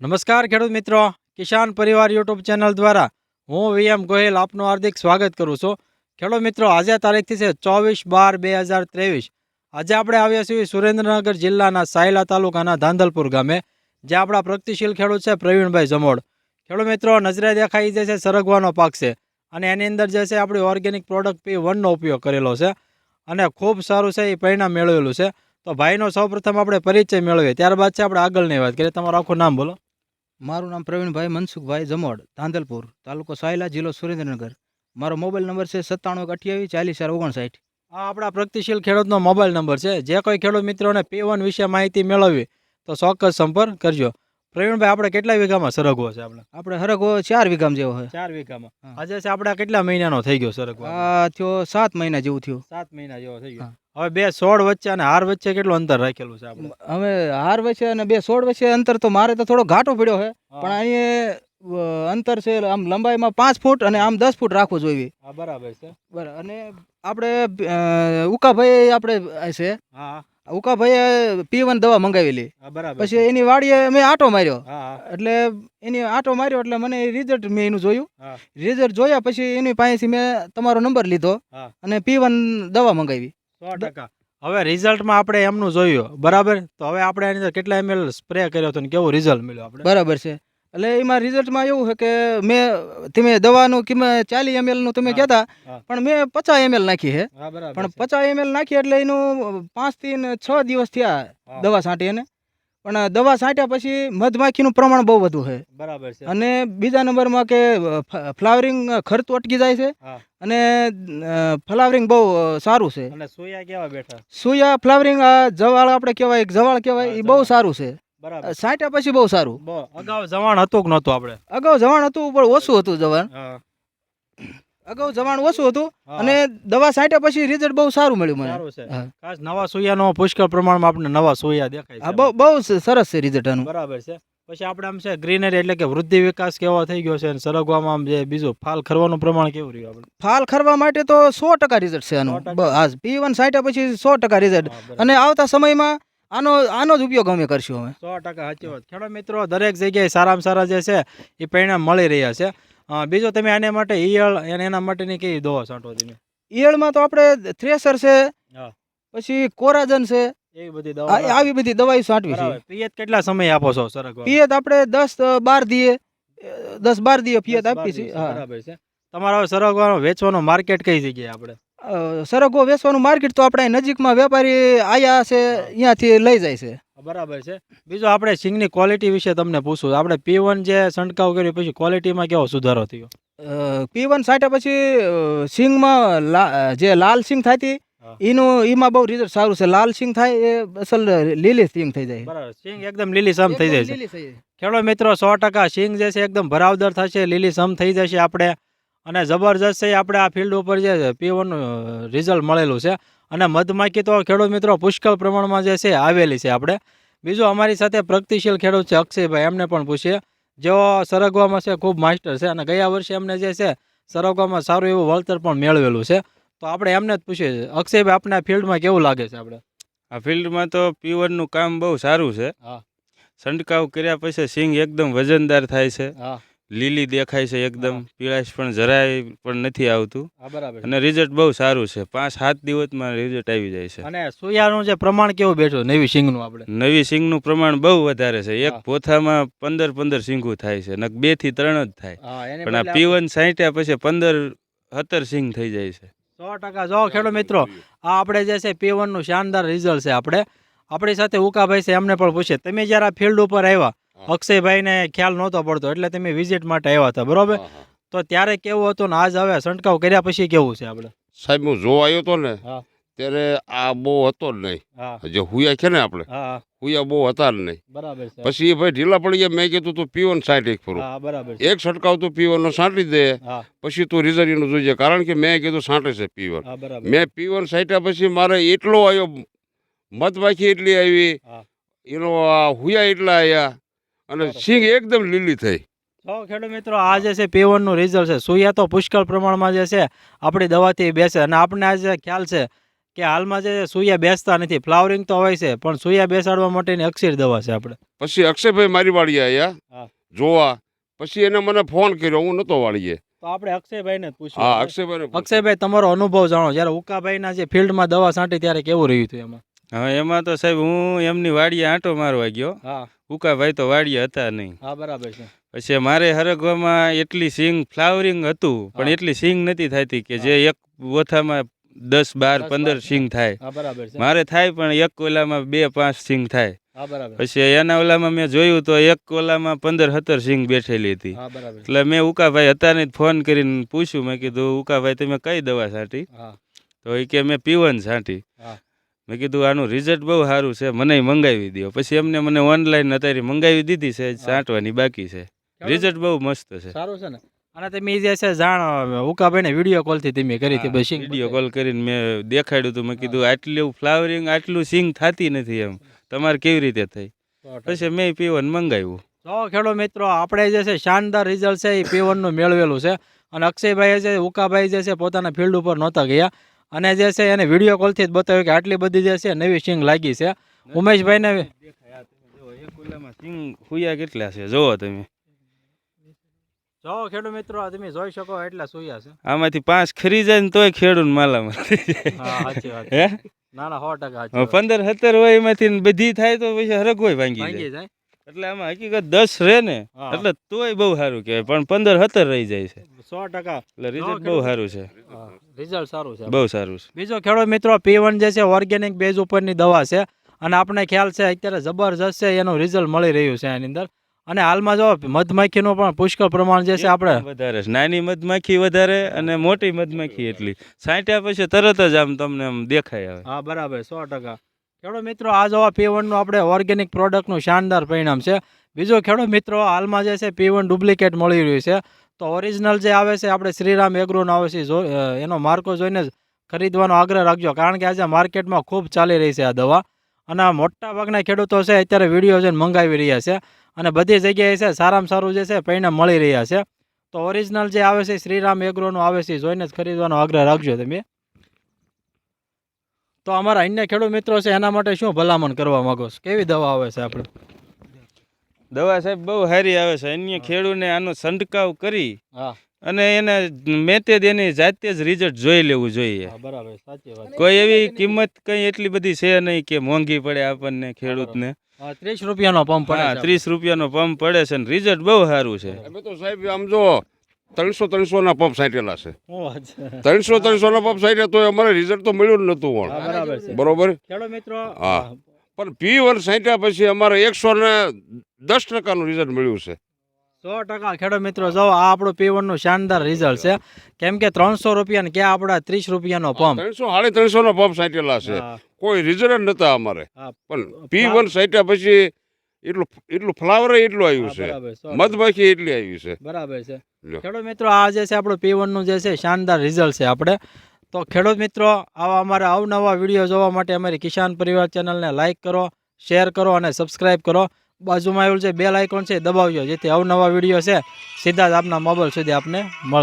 નમસ્કાર ખેડૂત મિત્રો. કિસાન પરિવાર યુટ્યુબ ચેનલ દ્વારા હું વીએમ ગોહિલ આપનું હાર્દિક સ્વાગત કરું છું. ખેડૂત મિત્રો, આજે તારીખથી છે ચોવીસ બાર બે હજાર ત્રેવીસ. આજે આપણે આવ્યા છીએ સુરેન્દ્રનગર જિલ્લાના સાયલા તાલુકાના ધાંધલપુર ગામે જે આપણા પ્રગતિશીલ ખેડૂત છે પ્રવીણભાઈ જમોડ. ખેડૂત મિત્રો, નજરે દેખાઈ જે છે સરગવાનો પાક છે અને એની અંદર જે છે આપણી ઓર્ગેનિક પ્રોડક્ટ પી વનનો ઉપયોગ કરેલો છે અને ખૂબ સારું છે એ પરિણામ મેળવેલું છે. તો ભાઈનો સૌપ્રથમ આપણે પરિચય મેળવીએ. ત્યારબાદ છે આપણે આગળની વાત કરીએ. તમારું આખું નામ બોલો. મારું નામ પ્રવીણભાઈ મનસુખભાઈ જમોડ ધાંધલપુર તાલુકો સાયલા જિલ્લો સુરેન્દ્રનગર. મારો મોબાઈલ નંબર છે સત્તાણું એક અઠ્યાવીસ ચાલીસ ચાર ઓગણસાઠ. આ આપણા પ્રગતિશીલ ખેડૂતનો મોબાઈલ નંબર છે. જે કોઈ ખેડૂત મિત્રોને પી વન વિશે માહિતી મેળવવી તો ચોક્કસ સંપર્ક કરજો. પ્રવીણભાઈ આપણે કેટલા વીઘામાં સરગવો છે આપણે? આપણે સરગવો ચાર વીઘામાં જેવો છે ચાર વીઘામાં. આજે છે આપણે કેટલા મહિનાનો થઈ ગયો સરગવો? આ થયો સાત મહિના જેવું થયું. સાત મહિના જેવો થઈ ગયો. હવે બે સોળ વચ્ચે અને હાર વચ્ચે કેટલું અંતર રાખેલું છે આપણે? હવે હાર વચ્ચે અને બે સોળ વચ્ચે અંતર તો મારે તો થોડો ઘાટો પડ્યો છે. પણ અહીંયા અંતર છે આમ લંબાઈમાં પાંચ ફૂટ અને આમ દસ ફૂટ રાખવું જોઈએ. હા બરાબર છે. બરાબર. અને આપણે ઉકાભાઈ આપણે છે. હા ઉકાભાઈએ પી વન દવા મંગાવેલી પછી એની વાડીએ મેં આટો માર્યો. એટલે એની આટો માર્યો એટલે મને રિઝલ્ટ મેં એનું જોયું. રિઝલ્ટ જોયા પછી એની પાસેથી મેં તમારો નંબર લીધો અને પી વન દવા મંગાવી. સો ટકા. હવે રિઝલ્ટમાં આપણે એમનું જોયું. બરાબર? તો હવે આપણે એની અંદર કેટલા એમએલ સ્પ્રે કર્યો હતો ને કેવું રિઝલ્ટ મળ્યું આપણે? બરાબર છે. એટલે એમાં રિઝલ્ટમાં એવું છે કે મેં તમે દવાનું કિંમત ચાલીસ એમએલનું તમે કહેતા પણ મેં પચાસ એમએલ નાખી છે. પણ પચાસ એમએલ નાખી એટલે એનું પાંચથી છ દિવસ થયા દવા છાંટી એને પણ દવા છાંટ્યા પછી મધમાખીનું પ્રમાણ બહુ વધુ છે. બરાબર છે. અને બીજા નંબરમાં કે ફ્લાવરિંગ ખર્ચ અટકી જાય છે. અને ફ્લાવરિંગ બહુ સારું છે. અને સોયા કેવા બેઠા? સોયા ફ્લાવરિંગ જવાળ આપણે કહેવાય જવાળ કહેવાય એ બહુ સારું છે. બરાબર. સાંટ્યા પછી બહુ સારું. અગાઉ જવાણ હતું કે નહોતું આપણે? અગાઉ જવાણ હતું પણ ઓછું હતું જવાણ. અગાઉ જવાનું ઓછું હતું અને દવા છાંટ્યા પછી રિઝલ્ટ બહુ સારું મળ્યું મને. ખાસ નવા સોયાનો પુષ્કળ પ્રમાણમાં આપણે નવા સોયા દેખાય બહુ બહુ સરસ છે રિઝલ્ટ આનું. બરાબર છે. પછી આપણે આમ છે ગ્રીનરી એટલે કે વૃદ્ધિ વિકાસ કેવો થઈ ગયો છે અને સરગવામાં આમ જે બીજું ફાલ ખરવાનું પ્રમાણ કેવું રહ્યું આપણે? ફાલ ખરવા માટે તો સો ટકા રિઝલ્ટ છે આનું. 100% હા પી વન છાંટ્યા પછી સો ટકા રિઝલ્ટ અને આવતા સમયમાં આનો આનો જ ઉપયોગ અમે કરશું અમે. સો ટકા સાચી વાત. ખેડૂત મિત્રો દરેક જગ્યાએ સારામાં સારા જે છે એ પરિણામ મળી રહ્યા છે. અ, બીજો તમે આને માટે ઈયળ અને એના માટેની કઈ દવા છાંટો તમે? ઈયળમાં તો આપણે થ્રેસર છે પછી કોરાજન છે. એવી બધી દવા આવી. બધી દવાઈ છાંટવી છે. પિયત કેટલા સમય આપો છો સરગવા? પિયત આપણે દસ બાર દીએ. દસ બાર દીએ પિયત આપી હા. બરાબર છે. તમારો સરગવાનો વેચવાનો માર્કેટ કઈ જગ્યાએ આપણે? સરગો વેચવાનું માર્કેટ તો આપણે નજીકમાં વેપારી આયા છે હા. અહીંયાથી લઈ જાય છે. બરાબર છે. બીજું આપણે સિંગની ક્વોલિટી વિશે તમને પૂછું. આપણે પી વન જે છંટકાવ કર્યો પછી ક્વોલિટીમાં કેવો સુધારો થયો? પી વન સાંટ્યા પછી સિંગમાં જે લાલ સિંગ થતી હતી એનું એમાં બહુ રિઝલ્ટ સારું છે. લાલ સિંગ થાય એ અસલ લીલી સિંગ થઈ જાય. બરાબર. સિંગ એકદમ લીલી સમ થઈ જાય છે. ખેડૂત મિત્રો સો ટકા સિંગ જે છે એકદમ ભરાવદર થશે લીલી સમ થઈ જશે આપણે. અને જબરજસ્ત છે આપણે આ ફિલ્ડ ઉપર જે પી વન રિઝલ્ટ મળેલું છે. અને મધમાખી તો ખેડૂત મિત્રો પુષ્કળ પ્રમાણમાં જે છે આવેલી છે આપણે. બીજું અમારી સાથે પ્રગતિશીલ ખેડૂત છે અક્ષયભાઈ એમને પણ પૂછીએ. જેઓ સરગવામાં છે ખૂબ માસ્ટર છે અને ગયા વર્ષે એમને જે છે સરગવામાં સારું એવું વળતર પણ મેળવેલું છે. તો આપણે એમને જ પૂછીએ છીએ. અક્ષયભાઈ આપણે ફિલ્ડમાં કેવું લાગે છે આપણે? આ ફિલ્ડમાં તો પ્યુઅરનું કામ બહુ સારું છે. હા. છંટકાવ કર્યા પછી સિંગ એકદમ વજનદાર થાય છે. હા. લીલી દેખાય છે એકદમ પીળાશ પણ જરાય પણ નથી આવતું. બરાબર. અને રિઝલ્ટ બહુ સારું છે. પાંચ સાત દિવસમાં રિઝલ્ટ આવી જાય છે. અને સોયાનું જે પ્રમાણ કેવું બેઠું નવી સિંગનું આપણે? નવી સિંગનું પ્રમાણ બહુ વધારે છે. એક પોથામાં પંદર પંદર સિંગું થાય છે. નક બેથી ત્રણ જ થાય. પણ આ પીવન સાંટ્યા પછી પંદર સત્તર સિંગ થઈ જાય છે. સો ટકા. જો ખેડૂત મિત્રો આ આપણે જે છે પી નું શાનદાર રિઝલ્ટ છે આપણે. આપણી સાથે ઉકાભાઈ છે એમને પણ પૂછે તમે જ્યારે આ ફિલ્ડ ઉપર આવ્યા અક્ષયભાઈને ખ્યાલ નહોતો પડતો એટલે તમે વિઝિટ માટે આવ્યા હતા બરોબર. તો ત્યારે કેવું હતું ને આજ હવે છંટકાવ કર્યા પછી કેવું છે આપણે? સાહેબ હું જોવા આવ્યો હતો ને ત્યારે આ બહુ હતો જ નહીં. જે હુયા છે ને આપણે? હુયા બહુ હતા જ નહીં. બરાબર પછી એ ભાઈ ઢીલા પડી ગયા મેં કીધું તું પીવન સાઠ એક ફરું. બરાબર એક છંટકાવ તું પીવનનો સાંટી દે પછી તું રિઝલ્ટ જોઈએ કારણ કે મેં કીધું સાંટે છે પીવન. મેં પીવન છાંટ્યા પછી મારે એટલો આવ્યો મત બાકી એટલી આવી એનો હુયા એટલા આવ્યા અને. સિંગ એકદમ લીલી થઈ. તો ખેડૂત મિત્રો આ જે છે પી નું રિઝલ્ટ છે. સોયા તો પુષ્કળ પ્રમાણમાં જે છે આપણી દવાથી બેસે. અને આપણને આજે ખ્યાલ છે કે હાલમાં જે સોયા બેસતા નથી. ફ્લાવરિંગ તો હોય છે પણ સોયા બેસાડવા માટેની અક્ષીર દવા છે આપણે. પછી અક્ષયભાઈ મારી વાળી આવ્યા જોવા. પછી એને મને ફોન કર્યો હું નહોતો વાળીએ. તો આપણે અક્ષયભાઈને પૂછ્યું. હા અક્ષયભાઈ અક્ષયભાઈ તમારો અનુભવ જાણો. જ્યારે ઉકાભાઈના જે ફિલ્ડમાં દવા છાંટી ત્યારે કેવું રહ્યું હતું એમાં? હવે એમાં તો સાહેબ હું એમની વાડીએ આંટો મારવા ગયો. હા. ઉકાભાઈ તો વાડીએ હતા નહીં. હા બરાબર છે. પછી મારે હરગવામાં એટલી સિંગ ફ્લાવરિંગ હતું પણ એટલી સિંગ નથી થતી કે જે એક ઓથામાં દસ બાર પંદર સિંગ થાય. મારે થાય પણ એક ઓલામાં બે પાંચ સિંગ થાય. પછી એના ઓલામાં મેં જોયું તો એક ઓલામાં પંદર સત્તર સિંગ બેઠેલી હતી. એટલે મેં ઉકાભાઈ હતા ને ફોન કરીને પૂછ્યું. મેં કીધું ઉકાભાઈ તમે કઈ દવા છાંટી? તો એ કે મેં પીવન છાંટી. મેં કીધું આનું રિઝલ્ટ બહુ સારું છે મને મંગાવી દો પછી એમને મને ઓનલાઈન અત્યારે મંગાવી દીધી છે છાંટવાની બાકી છે. રિઝલ્ટ બહુ મસ્ત છે. સારું છે ને. અને તમે જે છે જાણ ઉકાભાઈને વીડિયો કોલથી તમે કરી હતી પછી વીડિયો કોલ કરીને મેં દેખાડ્યું હતું મેં કીધું આટલું ફ્લાવરિંગ આટલું સિંગ થતી નથી એમ. તમારે કેવી રીતે થઈ? પછી મેં પીવન મંગાવ્યું. તો ખેડો મિત્રો આપણે જે છે શાનદાર રિઝલ્ટ છે એ પીવનનું મેળવેલું છે. અને અક્ષયભાઈ છે ઉકાભાઈ જે છે પોતાના ફિલ્ડ ઉપર નહોતા ગયા. અને જે છે એને વીડિયો કોલથી જ બતાવ્યું કે આટલી બધી જે છે નવી સિંગ લાગી છે. ઉમેશભાઈને સિંગ હુયા કેટલા છે જોવો તમે. જો ખેડૂત મિત્રો તમે જોઈ શકો એટલા સુયા છે. આમાંથી પાંચ ખરી જાય ને તોય ખેડૂત માલામાં થઈ જાય. હા સાચી વાત. હે? ના ના સો ટકા. પંદર સત્તર હોય એમાંથી બધી થાય તો પછી હરક હોય ભાંગી જાય. ભાંગી જાય. એટલે આમાં હકીકત દસ રહે ને એટલે તોય બહુ સારું કહેવાય. પણ પંદર સત્તર રહી જાય છે. સો ટકા. એટલે રિઝલ્ટ બહુ સારું છે. રિઝલ્ટ સારું છે. બહુ સારું છે. બીજો ખેડૂત મિત્રો પી જે છે ઓર્ગેનિક બેઝ ઉપરની દવા છે. અને આપણે ખ્યાલ છે અત્યારે જબરજસ્ત છે એનું રિઝલ્ટ મળી રહ્યું છે એની અંદર. અને હાલમાં જો મધમાખીનું પણ પુષ્કળ પ્રમાણ જે છે આપણે વધારે. નાની મધમાખી વધારે અને મોટી મધમાખી એટલી. સાંટ્યા પછી તરત જ આમ તમને આમ દેખાય આવે. હા બરાબર સો ટકા. ખેડૂત મિત્રો, આ જોવા પી વનનું આપણે ઓર્ગેનિક પ્રોડક્ટનું શાનદાર પરિણામ છે. બીજો ખેડૂત મિત્રો, હાલમાં જે છે પી વન ડુપ્લિકેટ મળી રહ્યું છે. તો ઓરિજિનલ જે આવે છે, આપણે શ્રીરામ એગ્રોનો આવે છે એનો માર્કો જોઈને જ ખરીદવાનો આગ્રહ રાખજો, કારણ કે આજે માર્કેટમાં ખૂબ ચાલી રહી છે આ દવા. અને મોટા ભાગના ખેડૂતો છે, અત્યારે વીડિયો જોઈને મંગાવી રહ્યા છે. અને બધી જગ્યાએ છે, સારામાં સારું જે છે, પરિણામ મળી રહ્યા છે. તો ઓરિજિનલ જે આવે છે, શ્રીરામ એગ્રોનું આવે છે જોઈને જ ખરીદવાનો આગ્રહ રાખજો તમે. તો અમારા અન્ય ખેડૂત મિત્રો છે એના માટે શું ભલામણ કરવા માગો છો? કેવી દવા આવે છે આપણે દવા સાહેબ બહુ સારી આવે છે. અન્ય ખેડૂતને આનો છંટકાવ કરી હા. અને એને મેતે તેની એની જાતે જ રિઝલ્ટ જોઈ લેવું જોઈએ. બરાબર સાચી વાત. કોઈ એવી કિંમત કઈ એટલી બધી છે નહીં કે મોંઘી પડે આપણને ખેડૂતને. ત્રીસ રૂપિયાનો પંપ પડે ત્રીસ રૂપિયાનો પંપ પડે છે અને રિઝલ્ટ બહુ સારું છે. તો સાહેબ આમ જો ત્રણસો ત્રણસો ના પંપ સાંટેલા છે? ત્રણસો ત્રણસો ના પંપ સાંટ્યા તો અમારે રિઝલ્ટ તો મળ્યું જ નતું પણ. બરાબર છે. બરોબર? હા. પણ પી વન સાંટ્યા પછી અમારે એકસો ને દસ ટકાનું રિઝલ્ટ મળ્યું છે. સો ટકા ખેડૂત મિત્રો જો આ આપણું પી નું શાનદાર રિઝલ્ટ છે. કેમ કે ત્રણસો રૂપિયા ને ક્યાં આપણા ત્રીસ રૂપિયાનો પંપ? ત્રણસો સાડી ત્રણસો નો પંપ સાંટેલા છે. કોઈ રિઝલ્ટ નતા અમારે. પણ પી વન સાંટ્યા પછી એટલું એટલું ફ્લાવર એટલું આવ્યું છે. મધમાખી એટલી આવી છે. બરાબર છે. ખેડૂત મિત્રો આ જે છે આપણું પીવનનું જે છે શાનદાર રિઝલ્ટ છે આપણે. તો ખેડૂત મિત્રો આવા અમારા અવનવા વીડિયો જોવા માટે અમારી કિસાન પરિવાર ચેનલને લાઇક કરો શેર કરો અને સબસ્ક્રાઇબ કરો. બાજુમાં આવેલું છે બેલ આઇકોન છે દબાવજો જેથી અવનવા વીડિયો છે સીધા જ આપના મોબાઈલ સુધી આપને મળે.